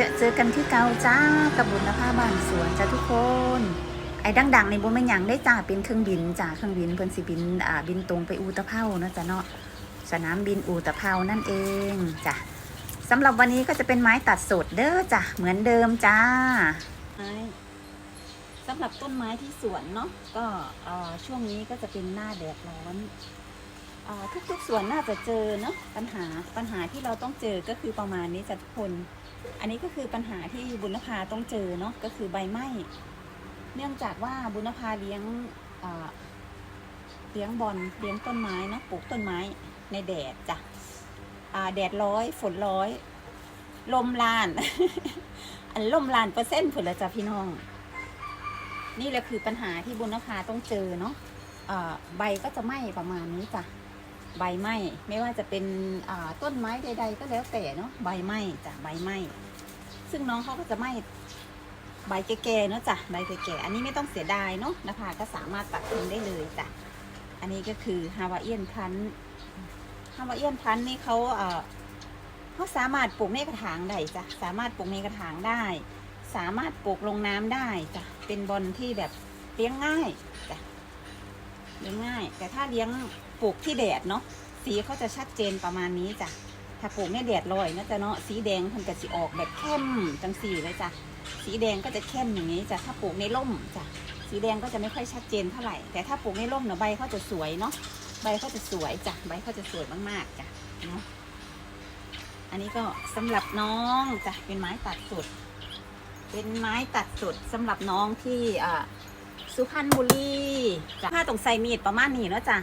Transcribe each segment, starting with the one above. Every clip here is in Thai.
จะเจอกันที่เกาจ้ากับบุญภาบ้านสวนจ้าทุกคน ไอ้ดังๆในบุญไม่ยังได้จ้าเป็นเครื่องบินจ้าเครื่องบินเพิ่นสิบินอ่าบินตรงไปอูตะเภานะจ้ะเนาะสนามบินอูตะเภานั่นเองจ้ะสำหรับวันนี้ก็จะเป็นไม้ตัดสดเด้อจ้ะเหมือนเดิมจ้าสำหรับต้นไม้ที่สวนเนาะก็อ่อช่วงนี้ก็จะเป็นหน้าแดดร้อนอ่อทุกๆสวนน่าจะเจอเนาะปัญหาปัญหาที่เราต้องเจอก็คือประมาณนี้จ้ะทุกคน อันนี้ก็คือปัญหาที่บุญนภาต้องเจอเนาะก็คือใบไหม้ เนื่องจากว่าบุญนภาเลี้ยงเลี้ยงบอลเลี้ยงต้นไม้นะปลูกต้นไม้ในแดดจ้ะแดดร้อยฝนร้อย ลมลาน อันลมลานเปอร์เซ็นต์ผลละจ้ะพี่น้อง นี่แหละคือปัญหาที่บุญนภาต้องเจอเนาะใบก็จะไหม้ประมาณนี้จ้ะ ใบไหม้ไม่ว่าจะเป็นต้นไม้ใด ๆ ก็แล้วแต่เนาะใบไหม้จ้ะใบไหม้ซึ่งน้องเขาก็จะไหม้ใบแก่ๆเนาะจ้ะใบแก่ๆอันนี้ไม่ต้องเสียดายเนาะนะคะก็สามารถตัดทิ้งได้เลยจ้ะอันนี้ก็คือฮาวาเอียนพันฮาวาเอียนพันนี่เขาเอ่อเขาสามารถปลูกในกระถางได้จ้ะสามารถปลูกในกระถางได้ สามารถปลูกลงน้ำได้จ้ะเป็นบอลที่แบบเลี้ยงง่ายจ้ะ เลี้ยงง่าย แต่ถ้าเลี้ยงปลูกที่แดดเนาะสีเขาจะชัดเจนประมาณนี้จ้ะถ้าปลูกในแดดลอยนะจ๊ะเนาะสีแดงมันก็สิออกแบบเข้มจังสีเลยจ้ะสีแดงก็จะเข้มอย่างนี้จ้ะถ้าปลูกในร่มจ้ะสีแดงก็จะไม่ค่อยชัดเจนเท่าไหร่แต่ถ้าปลูกในร่มเนาะใบเขาจะสวยเนาะใบเขาจะสวยจ้ะใบเขาจะสวยมากๆจ้ะเนาะอันนี้ก็สำหรับน้องจ้ะเป็นไม้ตัดสุด เป็นไม้ตัดสุดสำหรับน้องที่อ่า สุพรรณบุรีจ้ะถ้าต้องใส่มีดประมาณนี้เนาะจ้ะ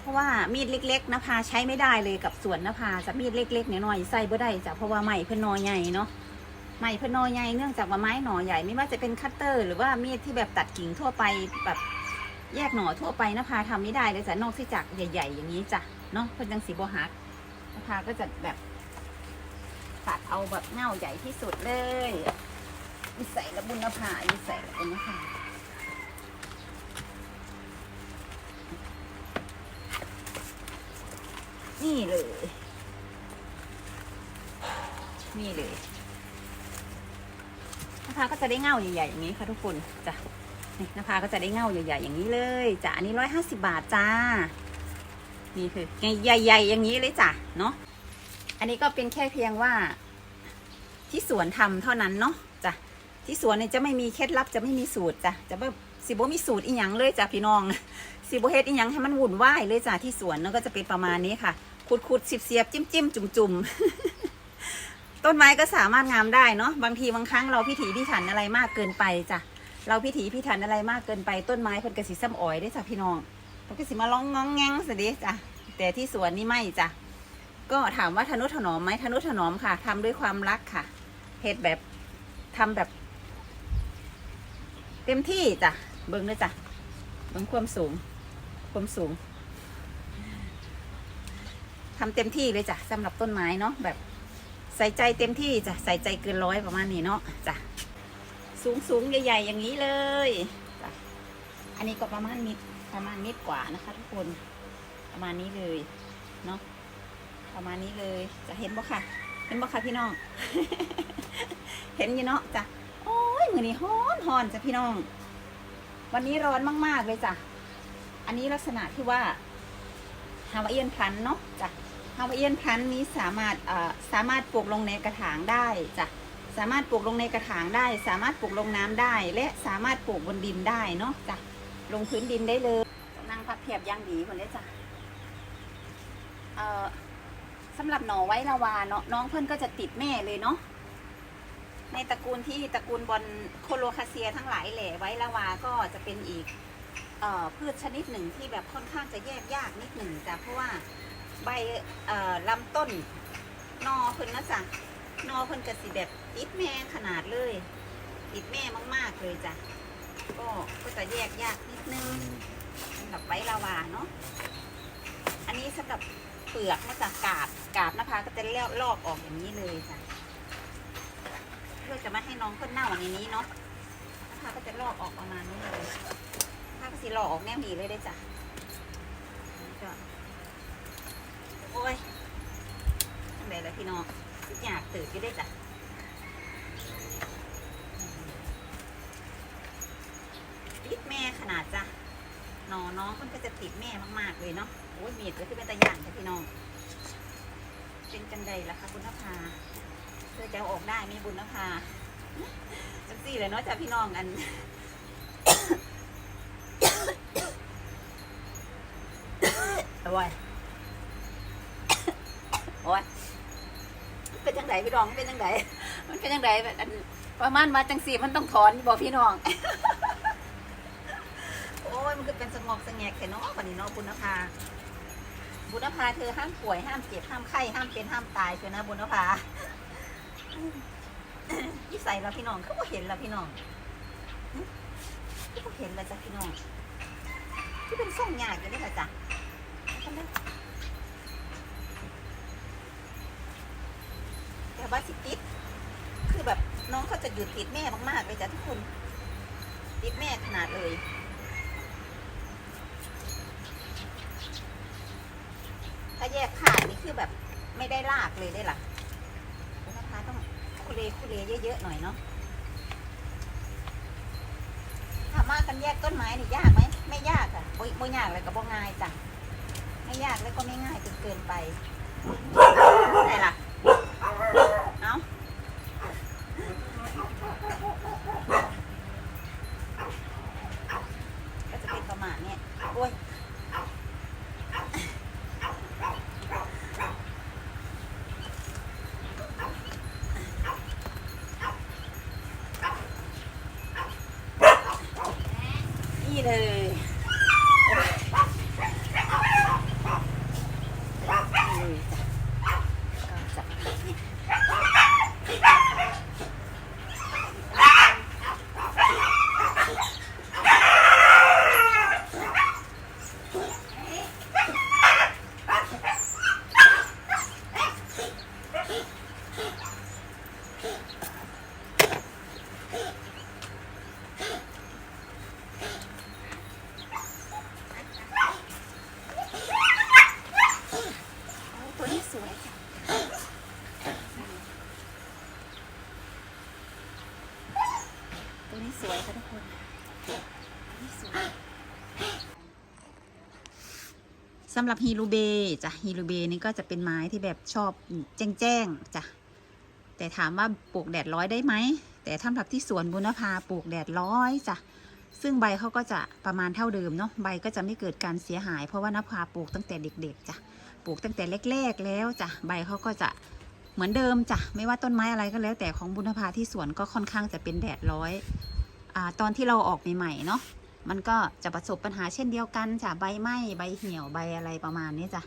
เพราะว่ามีดเล็กๆนภาใช้ไม่ได้เลยกับสวนนภาจะมีดเล็กๆน้อยๆใส่บ่ได้จ้ะเพราะว่าไม้เพิ่นนอใหญ่เนาะไม้พนนอใหญ่เนื่องจากว่าไม้หน่อใหญ่ไม่ว่าจะเป็นคัตเตอร์ หรือว่ามีดที่แบบตัดกิ่งทั่วไปแบบแยกหน่อทั่วไปนภาทำไม่ได้เลยจ้ะนอกที่จากใหญ่ ๆ อย่างนี้จ้ะเนาะเพิ่นจังสีโบหักนภาก็จะแบบตัดเอาแบบเง่าใหญ่ที่สุดเลยวิสัยละบุญนภาวิสัยละบุญนภา นี่เลย นี่เลยนะคะก็จะได้เงาใหญ่ๆอย่างนี้ค่ะทุกคนจ้ะนี่นะคะก็จะได้เงาใหญ่ๆอย่างนี้เลยจ้ะอันนี้ร้อยห้าสิบาทจ้า นี่คือใหญ่ๆอย่างนี้เลยจ้ะเนาะอันนี้ก็เป็นแค่เพียงว่า ที่สวนทำเท่านั้นเนาะจ้ะที่สวนเนี่ยจะไม่มีเคล็ดลับจะไม่มีสูตรจ้ะจะแบบ สิบมีสูตรอีหยังเลยจ้ะพี่น้องสิบเฮ็ดอีหยังให้มันวุ่นวายเลยจ้ะที่สวนเนาะก็จะเป็นประมาณนี้ค่ะขุดๆเสียบๆจิ้มๆจุ่มต้นไม้ก็สามารถงามได้เนาะบางทีบางครั้งเราพิถีพิถันอะไรมากเกินไปจ้ะเราพิถีพิถันอะไรมากเกินไปต้นไม้เพิ่นกระสีซ้ำอ้อยได้จ้ะพี่น้องเพิ่นกระสีมาร้องงองแงงสิจ้ะแต่ที่สวนนี่ไม่จ้ะก็ถามว่าทนุถนอมไหมทนุถนอมค่ะทำด้วยความรักค่ะเฮ็ดแบบทำแบบ เต็มที่จ้ะ เบิ้งด้วยจ้ะเบิ้งความสูง ความสูงทำเต็มที่เลยจ้ะสำหรับต้นไม้เนาะแบบใส่ใจเต็มที่จ้ะใส่ใจเกินร้อยประมาณนี้เนาะจ้ะสูงสูงใหญ่ๆอย่างนี้เลยจ้ะอันนี้ก็ประมาณมิดประมาณมิดกว่านะคะ ทุกคนประมาณนี้เลยเนาะประมาณนี้เลยจะเห็นบ่ค่ะ เห็นบ่ค่ะพี่น้อง เห็นอยู่เนาะจ้ะโอ้ยมือนี้ฮ้อนฮอนจ้ะพี่น้อง วันนี้ร้อนมากๆเลยจ้ะ อันนี้ลักษณะที่ว่าฮาวาเอียนพันเนาะจ้ะฮาวาเอียนพันนี้สามารถเอ่อสามารถปลูกลงในกระถางได้จ้ะ สามารถปลูกลงในกระถางได้ สามารถปลูกลงน้ำได้ และสามารถปลูกบนดินได้เนาะจ้ะ ลงพื้นดินได้เลยนั่งพับเพียบย่างดีคนนี้จ้ะเอ่อสำหรับหน่อไว้ละวาเนาะน้องเพื่อนก็จะติดแม่เลยเนาะ ในตระกูลที่ตระกูลบอลโคโลคาเซียทั้งหลายแหล่ไว้ละวาก็จะเป็นอีกเออพืชชนิดหนึ่งที่แบบค่อนข้างจะแยกยากนิดหนึ่งจ้ะเพราะว่าใบเออลำต้นนอเพิ่นนะจ๊ะนอเพิ่นกระสีแบบติดแม่ขนาดเลยติดแม่มาก ๆเลยจ้ะก็ก็จะแยกยากนิดนึงสำหรับไว้ลาวาเนาะอันนี้สำหรับเปลือกมาจากกาบกาบนะคะก็จะลอกลอกออกอย่างนี้เลยจ้ะ พื่อจะไม่ให้น้องเพิ่นเน่าอย่างนี้เนาะข้าก็จะลอกออกประมาณนี้เลยถ้าก็สีลอกออกแน่หนีเลยได้จ้ะโอ้ยทำไรล่ะพี่น้องอยากตื่นก็ได้จ้ะติดแม่ขนาดจ้ะนอน้องมันก็จะติดแม่มากๆเลยเนาะโอ้ยมีดก็คือเป็นตะย่างค่ะพี่น้องเป็นจังไดล่ะคะคุณนภา เธอจะเอาออกได้มีบุญนภาจังสี่เลยเนาะจ้ะพี่น้องกันโอ้ยโอ้ยเป็นจังไดพี่น้องเป็นจังไดมันเป็นจังไดแบบอันประมาณว่าจังสี่มันต้องถอนบอกพี่น้องโอ้ยมันคือเป็นสงบสงแงกแค่เนาะวันนี้เนาะบุญนภาบุญนภาเธอห้ามป่วยห้ามเจ็บห้ามไข้ห้ามเป็นห้ามตายเธอนะบุญนภา ยี่ใส่ล้วพี่น้องเขาก็เห็นล้วพี่น้องเขาก็เห็นล้วจ้ะพี่น้องที่เป็นส่งยากอยู่ด้วยค่ะจ้ะแต่ว่าสิติดคือแบบน้องเขาจะหยุดติดแม่มากๆเลยจ้ะทุกคน ติดแม่ขนาดเลยถ้าแยกขาดนี่คือแบบไม่ได้ลากเลยได้หรอคุณนภาต้องคุ เลคุเลเยอะๆหน่อยเนาะถามว่ากันแยกต้นไม้นี่ยากไหมไม่ยากอะโอ้ยโมยากเลยก็บ่ง่ายจ้ะไม่ยากเลยก็ไม่ง่ายจนเกินไปไหนล่ะเอาก็จะเป็นประมาณเนี้ยโอ้ย นี่เลยโอ้ยนี่เลยจ้ะก็จะแบบนี้โอ้ตัวนี้สวยจ้ะตัวนี้สวยค่ะทุกคนตัวนี้สวย สำหรับฮีรูเบจ้ะฮีรูเบนี่ก็จะเป็นไม้ที่แบบชอบแจ้งๆจ้ะแต่ถามว่าปลูกแดดร้อยได้ไหม แต่สำหรับที่สวนบุญภาปลูกแดดร้อยจ้ะซึ่งใบเขาก็จะประมาณเท่าเดิมเนาะใบก็จะไม่เกิดการเสียหาย เพราะว่านภาปลูกตั้งแต่เด็กๆจ้ะปลูกตั้งแต่เล็กๆแล้วจ้ะใบเขาก็จะเหมือนเดิมจ้ะไม่ว่าต้นไม้อะไรก็แล้ว แต่ของบุญภาที่สวนก็ค่อนข้างจะเป็นแดดร้อยอ่าตอนที่เราออกใหม่ๆเนาะ มันก็จะประสบปัญหาเช่นเดียวกันจ้ะใบไหม้ใบเหี่ยวใบอะไรประมาณนี้จ้ะ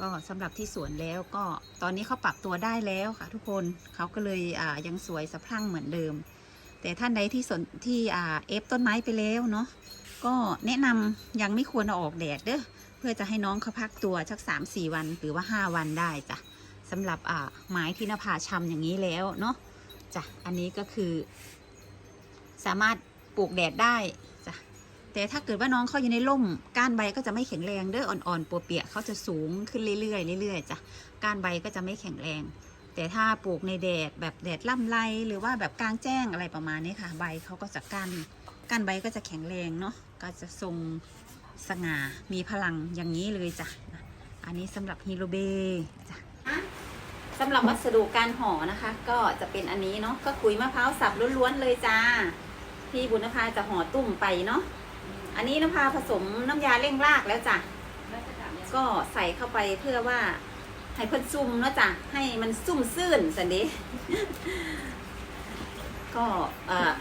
ก็สำหรับที่สวนแล้วก็ตอนนี้เขาปรับตัวได้แล้วค่ะ ทุกคนเขาก็เลยอ่ายังสวยสะพรั่งเหมือนเดิม แต่ท่านใดที่สนที่อ่าเอฟต้นไม้ไปแล้วเนาะก็แนะนำยังไม่ควรเอาออกแดดเด้อเพื่อจะให้น้องเขาพักตัวสักสามสี่วัน หรือว่าห้าวันได้จ้ะสำหรับอ่าไม้ที่นภาชำอย่างนี้แล้วเนาะจ้ะอันนี้ก็คือ สามารถปลูกแดดได้ แต่ถ้าเกิดว่าน้องเขาอยู่ในร่มก้านใบก็จะไม่แข็งแรงเด้ออ่อนๆปัวเปียกเขาจะสูงขึ้นเรื่อยๆเรื่อยๆจ้ะก้านใบก็จะไม่แข็งแรง แต่ถ้าปลูกในแดดแบบแดดล่ำไรหรือว่าแบบกลางแจ้งอะไรประมาณนี้ค่ะ ใบเขาก็จะก้านก้านใบก็จะแข็งแรงเนาะก็จะทรงสง่ามีพลังอย่างนี้เลยจ้ะอันนี้สำหรับฮีโรเบจ้ะสำหรับวัสดุการห่อนะคะ ก็จะเป็นอันนี้เนาะก็คุยมะพร้าวสับล้วนๆเลยจ้าพี่บุญภาจะห่อตุ่มไปเนาะ อันนี้น้ำพาผสมน้ำยาเร่งรากแล้วจ้ะ ก็ใส่เข้าไปเพื่อว่าให้เพิ่นซุ่มเนาะจ้ะ ให้มันซุ่มซื่นสันเดก็เอ่อ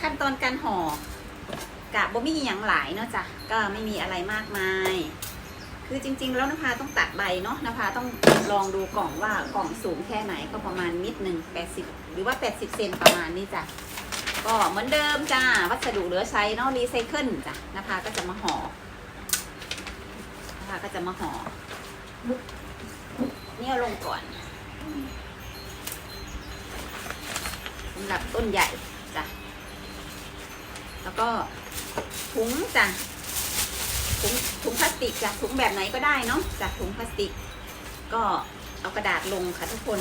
ขั้นตอนการห่อกะบ่มีอหย่างหลายเนาะจ้ะ ก็ไม่มีอะไรมากมาย คือจริง ๆ แล้วนภาต้องตัดใบเนาะนภาต้องลองดูกล่องว่ากล่องสูงแค่ไหนก็ประมาณมิดหนึ่งแปดสิบหรือว่าแปดสิบเซนประมาณนี้จ้ะ ก็เหมือนเดิมจ้า วัสดุเหลือใช้เนาะรีไซเคิลจ้ะนภาก็จะมาห่อนภาก็จะมาห่อเนี่ยลงก่อนสำหรับต้นใหญ่จ้ะแล้วก็ถุงจ้ะถุงถุงพลาสติกจ้ะถุงแบบไหนก็ได้เนาะจากถุงพลาสติก ก็เอากระดาษลงค่ะทุกคน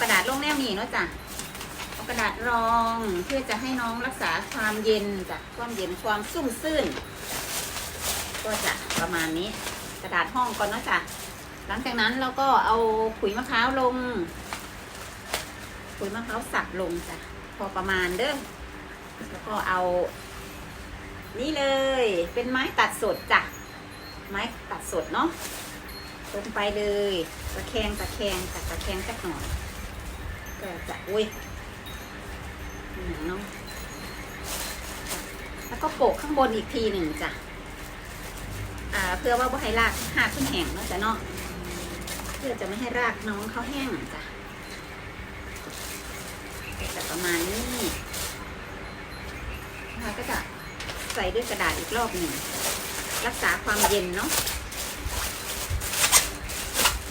กระดาษลงแนวนี้เนาะจ้ะ กระดาษรองเพื่อจะให้น้องรักษาความเย็นจ้ะความเย็นความซุ่มซื่นก็จะประมาณนี้กระดาษห้องก่อนเนาะจ้ะหลังจากนั้นเราก็เอาขุยมะพร้าวลงขุยมะพร้าวสับลงจ้ะพอประมาณเด้อแล้วก็เอา นี่เลย เป็นไม้ตัดสดจ้ะไม้ตัดสดเนาะลงไปเลย ตะแคงตะแคงตะแคงสักหน่อยก็จะอุ้ย เนาะแล้วก็โปะข้างบนอีกทีหนึ่งจ้ะอ่าเพื่อว่าบ่ให้รากหากขึ้นแห้งเนาะจ้ะเนาะเพื่อจะไม่ให้รากน้องเขาแห้งจ้ะจะประมาณนี้นะคะก็จะใส่ด้วยกระดาษอีกรอบหนึ่งรักษาความเย็นเนาะ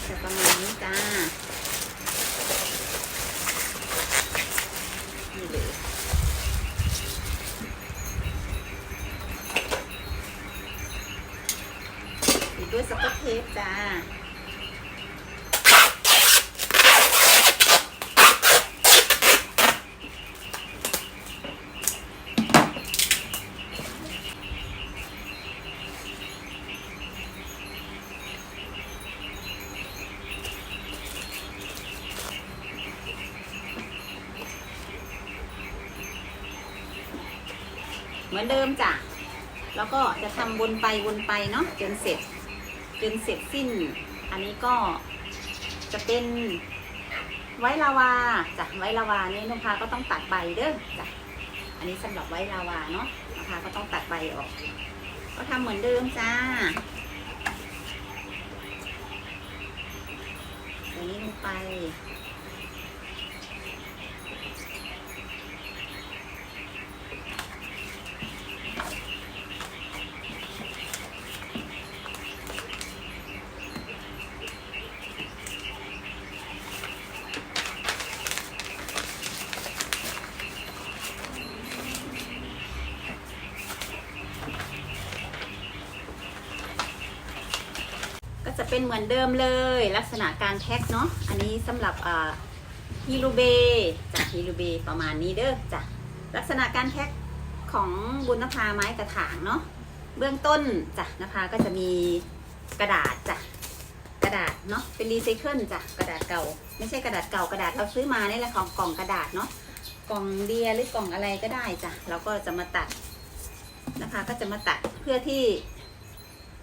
จะประมาณนี้จ้า นี่เลยปิ ด้วยสกอตเทปจ้าเหมือนเดิมจ้ะ แล้วก็จะทำวนไปวนไปเนาะจนเสร็จ นเสร็จสิ้น อันนี้ก็จะเป็นไว้ลาวาจ้ะไว้ลาวานี่นุภาก็ต้องตัดใบเด้อจ้ะอันนี้สำหรับไว้ลาวาเนาะนุภาก็ต้องตัดใบออก ก็ทำเหมือนเดิมจ้าอันนี้ลงไป จะเป็นเหมือนเดิมเลย ลักษณะการแพ็คเนาะอันนี้สำหรับฮิรูเบจากฮิรูเบประมาณนี้เด้อจ้ะลักษณะการแพ็คของบุญนภาไม้กระถางเนาะเบื้องต้นจ้ะนภาก็จะมีกระดาษจ้ะกระดาษเนาะเป็นรีไซเคิลจ้ะกระดาษเก่า ไม่ใช่กระดาษเก่ากระดาษเราซื้อมานี่แหละของกล่องกระดาษเนาะกล่องเดียหรือกล่องอะไรก็ได้จ้ะเราก็จะมาตัดนะคะก็จะมาตัดเพื่อที่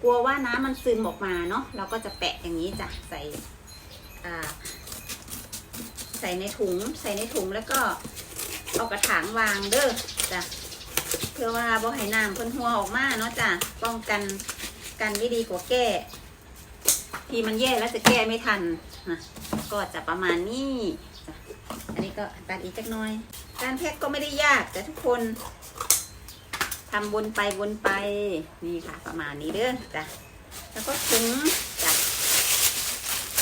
กลัวว่าน้ำมันซึมออกมาเนาะเราก็จะแปะอย่างนี้จ้ะใส่ใส่ในถุงใส่ในถุงแล้วก็เอากระถางวางเด้อจ้ะเพื่อว่าบ่ให้น้ำพ่นหัวออกมาเนาะจ้ะป้องกันกันไม่ดีกว่าแก้ที่มันแย่แล้วจะแก้ไม่ทันนะก็จะประมาณนี้อันนี้ก็ตัดอีกจักหน่อย การแพ็คก็ไม่ได้ยากแต่ทุกคน ทำวนไปวนไปนี่ค่ะ ประมาณนี้เด้อจ้ะแล้วก็ถุงจ้ะ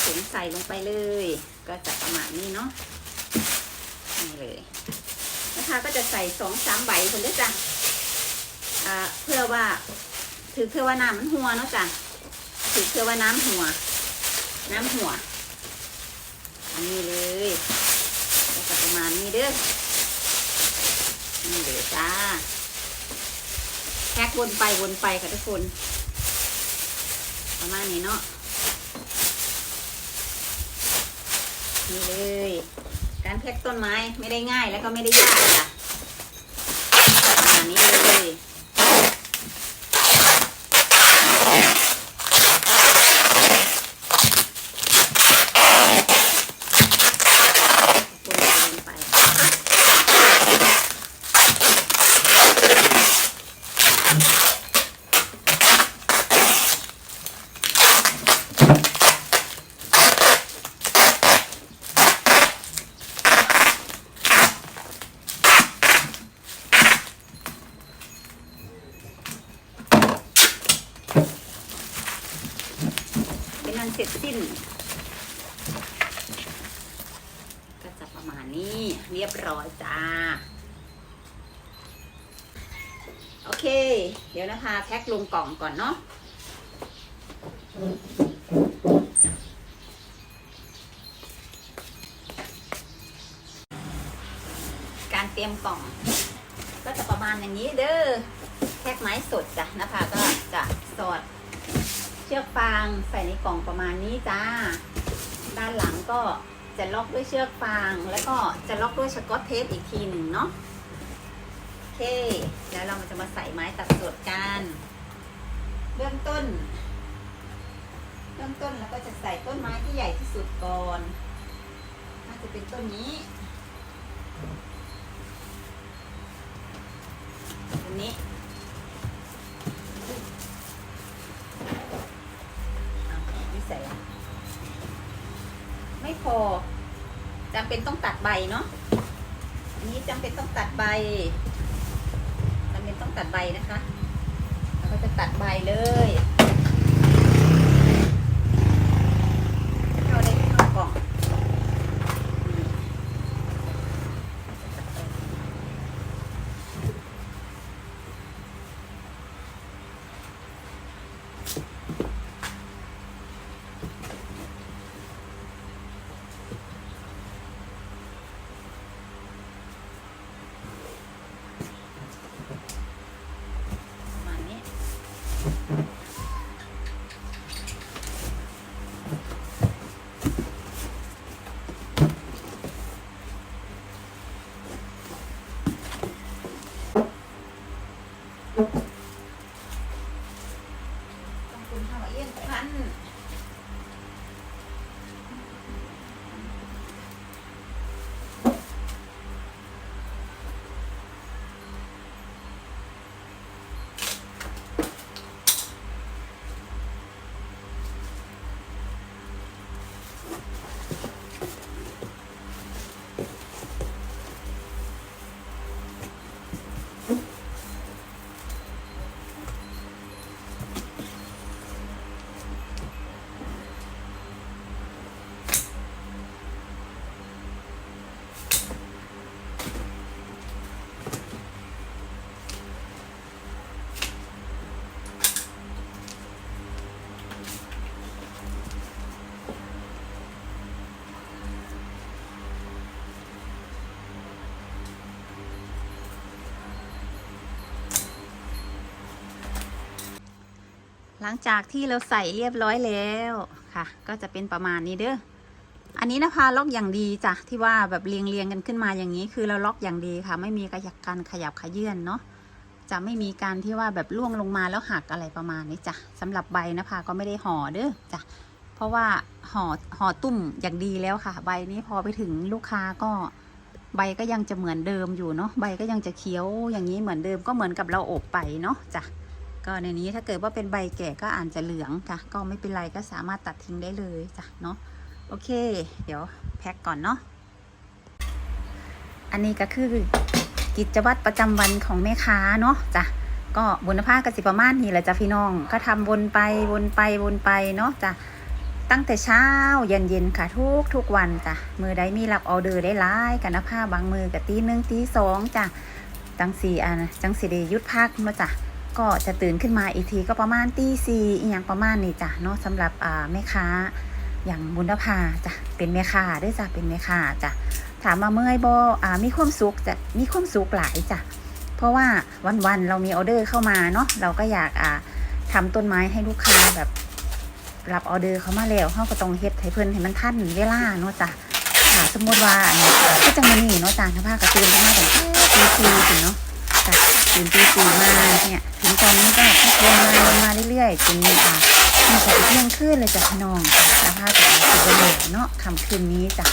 ถุงใส่ลงไปเลย ก็จะประมาณนี้เนาะนี่เลยนะคะก็จะใส่สองสามใบคนเด้อจ้ะอ่าเพื่อว่าถือเพื่อว่าน้ำมันหัวเนาะจ้ะถือเพื่อว่าน้ำหัว น้ำหัวอันนี้เลยก็จะประมาณนี้เด้อนี่เลยจ้า แพ็กวนไปวนไปค่ะทุกคน ประมาณนี้เนาะนี่เลย การแพ็กต้นไม้ไม่ได้ง่ายแล้วก็ไม่ได้ยากจ้ะประมาณนี้เลยวนไปวนไป เสร็จสิ้น ก็จะประมาณนี้เรียบร้อยจ้า โอเค เดี๋ยวนะคะแพ็คลงกล่องก่อนเนาะการเตรียมกล่อง ก็จะประมาณอย่างนี้เด้อแพ็กไม้สดจ้ะนะคะก็จะสอด ชือกฟางใส่ในกล่องประมาณนี้จ้า ด้านหลังก็จะล็อกด้วยเชือกฟางแล้วก็จะล็อกด้วยสกอตเทปอีกทีหนึ่งเนาะโอเค แล้วเราจะมาใส่ไม้ตัดสดกันเบื้องต้นเริ่มต้นเราก็จะใส่ต้นไม้ที่ใหญ่ที่สุดก่อนน่าจะเป็นต้นนี้ต้นนี้ ไม่พอจำเป็นต้องตัดใบเนาะอันนี้จำเป็นต้องตัดใบจำเป็นต้องตัดใบนะคะเราก็จะตัดใบเลย หลังจากที่เราใส่เรียบร้อยแล้วค่ะ ก็จะเป็นประมาณนี้เด้ออันนี้นะคะล็อกอย่างดีจ้ะที่ว่าแบบเรียงเรียงกันขึ้นมาอย่างนี้ คือเราล็อกอย่างดีค่ะ ไม่มีกระยักการขยับขยื่นเนาะจะไม่มีการที่ว่าแบบล่วงลงมาแล้วหักอะไรประมาณนี้จ้ะสำหรับใบนะคะก็ไม่ได้ห่อเด้อจ้ะเพราะว่าห่อห่อตุ่มอย่างดีแล้วค่ะ ใบนี้พอไปถึงลูกค้าก็ใบก็ยังจะเหมือนเดิมอยู่เนาะใบก็ยังจะเคี้ยวอย่างนี้เหมือนเดิมก็เหมือนกับเราอบไปเนาะจ้ะ ก็ในนี้ถ้าเกิดว่าเป็นใบแก่ก็อาจจะเหลืองค่ะก็ไม่เป็นไรก็สามารถตัดทิ้งได้เลยจ้ะเนาะโอเค เดี๋ยวแพ็คก่อนเนาะอันนี้ก็คือกิจวัตรประจำวันของแม่ค้าเนาะจ้ะก็บนผ้ากสิประมาณนี้แหละจ้ะพี่น้อง ก็ทำวนไปวนไปวนไปเนาะจ้ะตั้งแต่เช้าเย็นเย็นๆค่ะทุกทุกวันจ้ะมือใดมีรับออเดอร์ได้หลายกันนะผ้าบางมือกับตีหนึ่งตีสองจ้ะจังสี่อันจังสี่เดยุดพักเนาะจ้ะ ก็จะตื่นขึ้นมาอีกทีก็ประมาณตีสี่อหย่างประมาณนี้จ้ะเนาะสำหรับอ่าแม่ค้าอย่างบุญภาจ้ะเป็นแม่ค้าด้วยจ้ะเป็นแม่ค้าจ้ะถามมาเมื่อยบอ่ามีความสุขจะมีความสุขหลายจ้ะเพราะว่าวันๆเรามีออเดอร์เข้ามาเนาะเราก็อยากอ่าทำต้นไม้ให้ลูกค้าแบบรับออเดอร์เขามาแล้วเขาก็ต้องเฮ็ดให้เพิ่นให้มันทันเวลาเนาะจ้ะค่ะสมมติว่าอันนี้ก็จังมื้อนี้เนาะจ้ะถ้าพากระตื่นขึ้นมางแต่ตีสี่ถึงเนาะ ตื่นตีสี่มาเนี่ย ถึงตอนนี้ก็ลงมาลงมาเรื่อยๆจนอ่ามีแต่เที่ยงคืนเลยจ้ะพี่น้องจ้ะแล้วถ้าจะเอาไปเลยเนาะคำคืนนี้จ้ะ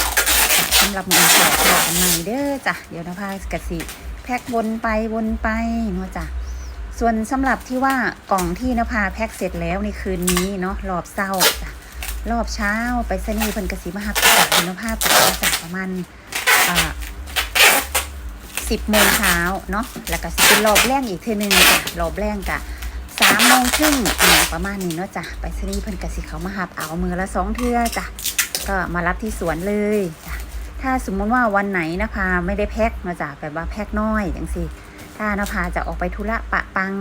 สำหรับมือสอบต่อกันใหม่เด้อจ้ะเดี๋ยวนะพากสิแพ็ควนไปวนไปเนาะจ้ะส่วนสำหรับที่ว่ากล่องที่นภาแพ็คเสร็จแล้วในคืนนี้เนาะรอบเศร้าจ้ะรอบเช้าไปสนีย์เพิ่นกสิมาหับจากคุณภาพไปจากประมาณ สิบโมงเช้าเนาะแล้วก็สิเป็นรอบแรกอีกเทื่อหนึงจ้ะรอบแรกกะสามโมงครึ่งอ่าประมาณนี้เนาะจ้ะไปสนีเพิ่นกสิเขามาหับเอามือละสองเทื่อจ้ะก็มารับที่สวนเลยจ้ะถ้าสมมติว่าวันไหนนภาไม่ได้แพ็คเนาจ้ะแบบว่าแพ็คน้อยอย่างสิถ้านภาจะออกไปธุระปะปัง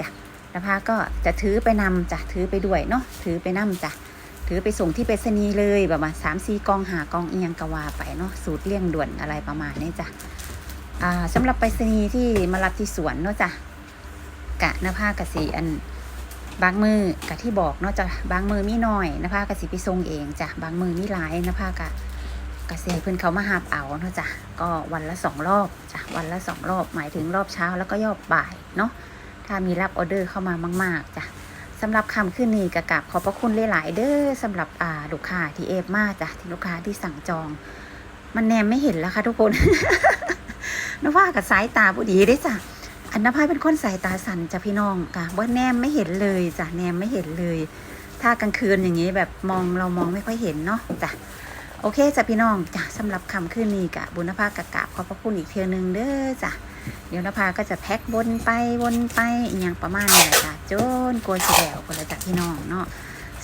จ้ะนภาก็จะถือไปนำจ้ะถือไปด้วยเนาะถือไปนำจ้ะถือไปส่งที่ไปรษณีย์เลยแบบว่าสามสี่กองหากองเอียงกะว่าไปเนาะสูตรเลี่ยงด่วนอะไรประมาณนี้จ้ะ อ่าสำหรับไปรษณีย์ที่มารับที่สวนเนาะจ้ะกะนภากะสีอันบางมือกะที่บอกเนาะจ้ะบางมือมีน้อยนภากะสิไปส่งเองจ้ะบางมือมีหลายนภากะกะเสียเพื่อนเขามาหาบเอาเนาะจ้ะก็วันละสองรอบจ้ะวันละสองรอบหมายถึงรอบเช้าแล้วก็รอบบ่ายเนาะถ้ามีรับออเดอร์เข้ามามาก ๆจ้ะสำหรับคำขึ้นนี้กะกราบขอบพระคุณหลายๆเด้อสำหรับอ่าลูกค้าที่เอฟมาจ้ะที่ลูกค้าที่สั่งจอง มันแนมไม่เห็นแล้วค่ะทุกคน นว่ากับสายตาบุดีได้จ้ะอันนภาเป็นคนสายตาสั่นจ้ะพี่น้องค่ะว่าแนมไม่เห็นเลยจ้ะแนมไม่เห็นเลย ถ้ากลางคืนอย่างนี้แบบมองเรามองไม่ค่อยเห็นเนาะจ้ะโอเคจ้ะพี่น้องจ้ะสำหรับคำคืนนี้กะบุญนภากะกราบขอบพระคุณอีกเทือนึงเด้อจ้ะเดี๋ยวนภาก็จะแพ็ควนไปวนไปอย่างประมาณนี้แหละจ้ะจนกลัวสิแล้วคนละจ้ะพี่น้องเนาะ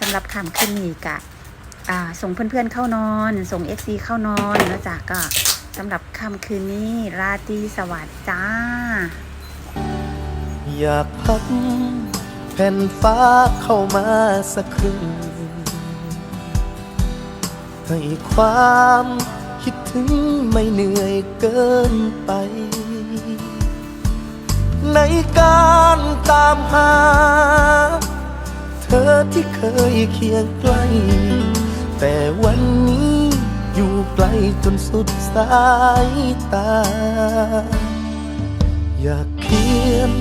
สำหรับคำคืนนี้กะอ่าส่งเพื่อนๆเข้านอน ส่ง FC เข้านอนแล้วจ้ะก็ สำหรับค่ำคืนนี้ ราตรีสวัสดิ์จ้า อยากพักแผ่นฟ้าเข้ามาสักครึ่งให้ความคิดถึงไม่เหนื่อยเกินไป ในการตามหา เธอที่เคยเคียงใกล้ แต่วันนี้ อยู่ไกลจนสุดสายตา อยากเขียน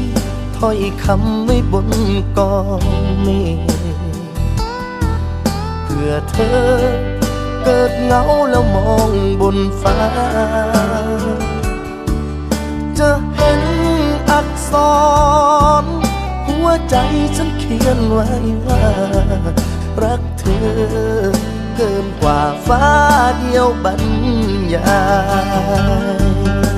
ถ้อยคำไว้บนกองเมฆเพื่อเธอเกิดเหงาแล้วมองบนฟ้า จะเห็นอักษร หัวใจฉันเขียนไว้ว่า รักเธอ cơm quả phá điêu bận nhai